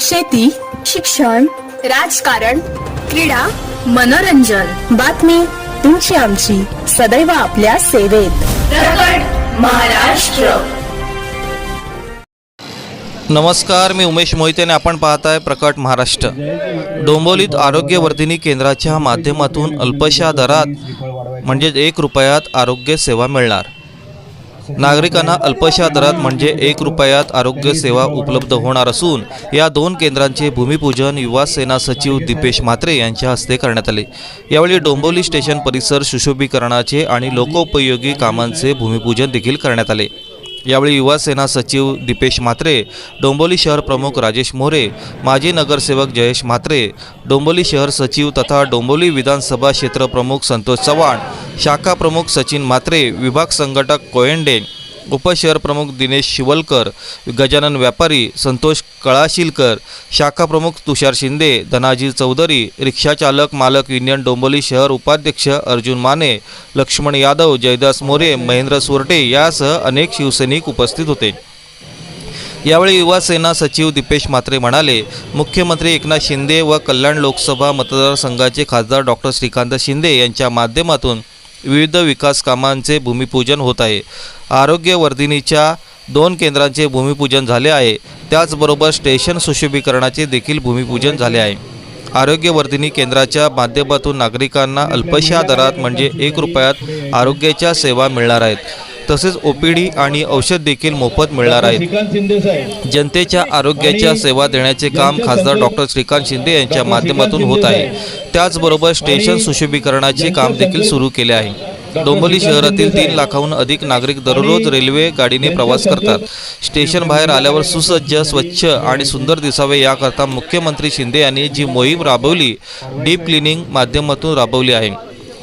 शेती शिक्षण राजकारण क्रीडा मनोरंजन. बातमी तुमची आमची. सदैव आपल्या सेवेत. महाराष्ट्र. नमस्कार मी उमेश मोहिते आणि आपण पाहताय प्रकट महाराष्ट्र. डोंबोलीत आरोग्यवर्धिनी केंद्राच्या माध्यमातून अल्पशा दरात म्हणजे एक रुपयात आरोग्य सेवा मिळणार. नागरिकांना अल्पशा दरात म्हणजे एक रुपयात आरोग्य सेवा उपलब्ध होणार असून या दोन केंद्रांचे भूमिपूजन युवा सेना सचिव दीपेश म्हात्रे यांच्या हस्ते करण्यात आले. यावेळी डोंबोली स्टेशन परिसर सुशोभीकरणाचे आणि लोकोपयोगी कामांचे भूमिपूजन देखील करण्यात आले. यावेळी युवासेना सचिव दीपेश म्हात्रे डोंबोली शहर प्रमुख राजेश मोरे माजी नगरसेवक जयेश म्हात्रे डोंबोली शहर सचिव तथा डोंबोली विधानसभा क्षेत्र प्रमुख संतोष चव्हाण शाखा प्रमुख सचिन म्हात्रे विभाग संघटक कोयंडे उपशहर प्रमुख दिनेश शिवलकर गजानन व्यापारी संतोष कळाशिलकर शाखा प्रमुख तुषार शिंदे धनाजी चौधरी रिक्षाचालक मालक युनियन डोंबोली शहर उपाध्यक्ष अर्जुन माने लक्ष्मण यादव जयदास मोरे महेंद्र सुरटे यासह अनेक शिवसैनिक उपस्थित होते. यावेळी युवासेना सचिव दीपेश म्हात्रे म्हणाले मुख्यमंत्री एकनाथ शिंदे व कल्याण लोकसभा मतदारसंघाचे खासदार डॉक्टर श्रीकांत शिंदे यांच्या माध्यमातून विविध विकास कामांचे भूमिपूजन होत आहे. आरोग्यवर्धिनीच्या दोन केंद्रांचे भूमिपूजन झाले आहे. त्याचबरोबर स्टेशन सुशोभीकरणाचे देखील भूमिपूजन झाले आहे. आरोग्यवर्धिनी केंद्राच्या माध्यमातून नागरिकांना अल्पशा दरात म्हणजे एक रुपयात आरोग्याच्या सेवा मिळणार आहेत. तसेच ओ पी डी आणि औषध देखील मोफत मिळणार आहेत. जनतेच्या आरोग्याच्या सेवा देण्याचे काम खासदार डॉक्टर श्रीकांत शिंदे यांच्या माध्यमातून होत आहे. त्याचबरोबर स्टेशन सुशोभीकरणाचे काम देखील सुरू केले आहे. डोंबोली शहरातील तीन लाखाहून अधिक नागरिक दररोज रेल्वे गाडीने प्रवास करतात. स्टेशन बाहेर आल्यावर सुसज्ज स्वच्छ आणि सुंदर दिसावे याकरता मुख्यमंत्री शिंदे यांनी जी मोहीम राबवली डीप क्लिनिंग माध्यमातून राबवली आहे.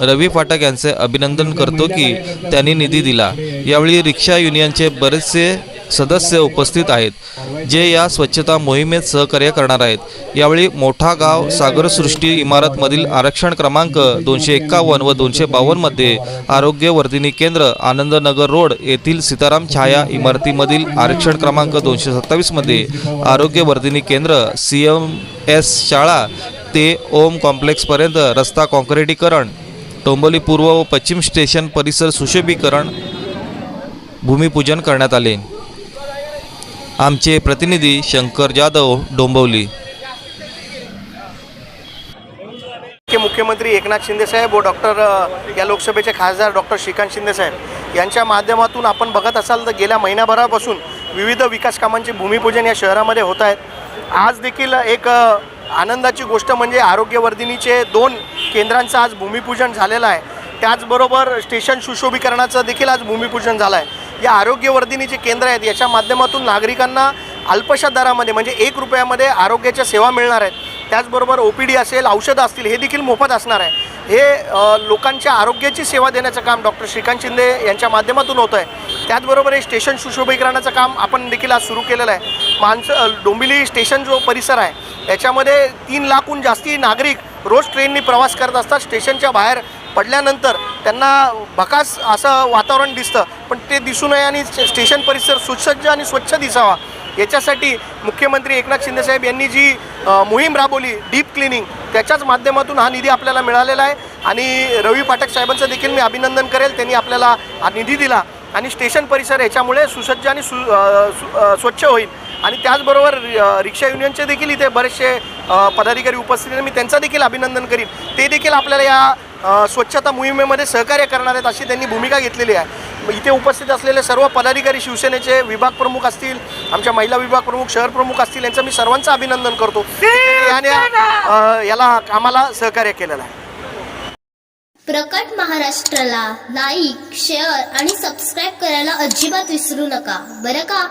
रवी फाटक यांचे अभिनंदन करतो की त्यांनी निधी दिला. यावेळी रिक्षा युनियनचे बरेचसे सदस्य उपस्थित आहेत जे या स्वच्छता मोहिमेत सहकार्य करणार आहेत. यावेळी मोठा गाव सागरसृष्टी इमारतमधील आरक्षण क्रमांक दोनशे एक्कावन्न व दोनशे बावन्नमध्ये आरोग्यवर्धिनी केंद्र आनंदनगर रोड येथील सीताराम छाया इमारतीमधील आरक्षण क्रमांक दोनशे सत्तावीसमध्ये आरोग्यवर्धिनी केंद्र सी एम एस शाळा ते ओम कॉम्प्लेक्सपर्यंत रस्ता कॉन्क्रिटीकरण टोंबोली पूर्व व पश्चिम स्टेशन परिसर सुशोभीकरण भूमिपूजन करण्यात आले. आमचे प्रतिनिधी शंकर जाधव डोंबवली के मुख्यमंत्री एकनाथ शिंदेसाहेब व डॉक्टर या लोकसभेचे खासदार डॉक्टर श्रीकांत शिंदेसाहेब यांच्या माध्यमातून आपण बघत असाल तर गेल्या महिन्याभरापासून विविध विकास कामांचे भूमिपूजन या शहरामध्ये होत आहेत. आज देखील एक आनंदाची गोष्ट म्हणजे आरोग्यवर्धिनीचे दोन केंद्रांचं आज भूमिपूजन झालेलं आहे. त्याचबरोबर स्टेशन सुशोभीकरणाचं देखील आज भूमिपूजन झालं आहे. या आरोग्यवर्धिनी जे केंद्र आहेत. याच्या माध्यमातून नागरिकांना अल्पशा दरामध्ये म्हणजे एक रुपयामध्ये आरोग्याच्या सेवा मिळणार आहेत. त्याचबरोबर ओ पी डी असेल औषधं असतील हे देखील मोफत असणार आहे. हे लोकांच्या आरोग्याची सेवा देण्याचं काम डॉक्टर श्रीकांत शिंदे यांच्या माध्यमातून होतं आहे त्याचबरोबर हे स्टेशन सुशोभीकरणाचं काम आपण देखील आज सुरू केलेलं आहे. माणसं डोंबिली डोंबिवली स्टेशन जो परिसर आहे याच्यामध्ये तीन लाखहून जास्ती नागरिक रोज ट्रेननी प्रवास करत असतात. स्टेशनच्या बाहेर पडल्यानंतर त्यांना भकास असं वातावरण दिसतं. पण ते दिसू नये आणि स्टेशन परिसर सुसज्ज आणि स्वच्छ दिसावा. याच्यासाठी मुख्यमंत्री एकनाथ शिंदेसाहेब यांनी जी मोहीम राबवली डीप क्लिनिंग त्याच्याच माध्यमातून हा निधी आपल्याला मिळालेला आहे. आणि रवी पाठक साहेबांचं देखील मी अभिनंदन करेल. त्यांनी आपल्याला हा निधी दिला. आणि स्टेशन परिसर याच्यामुळे सुसज्ज आणि सु स्वच्छ होईल. आणि त्याचबरोबर रिक्षा युनियनचे देखील इथे बरेचसे पदाधिकारी उपस्थित आहेत. मी त्यांचा देखील अभिनंदन करीन. ते देखील आपल्याला या स्वच्छता मोहिमेमध्ये सहकार्य करणार आहेत अशी त्यांनी भूमिका घेतलेली आहे. इथे उपस्थित असलेले सर्व पदाधिकारी शिवसेनेचे विभाग प्रमुख असतील आमच्या महिला विभाग प्रमुख शहर प्रमुख असतील यांचं मी सर्वांचं अभिनंदन करतो. याने याला कामाला सहकार्य केलेलं आहे. प्रकट महाराष्ट्राला लाईक शेअर आणि सबस्क्राईब करायला अजिबात विसरू नका. बरं का?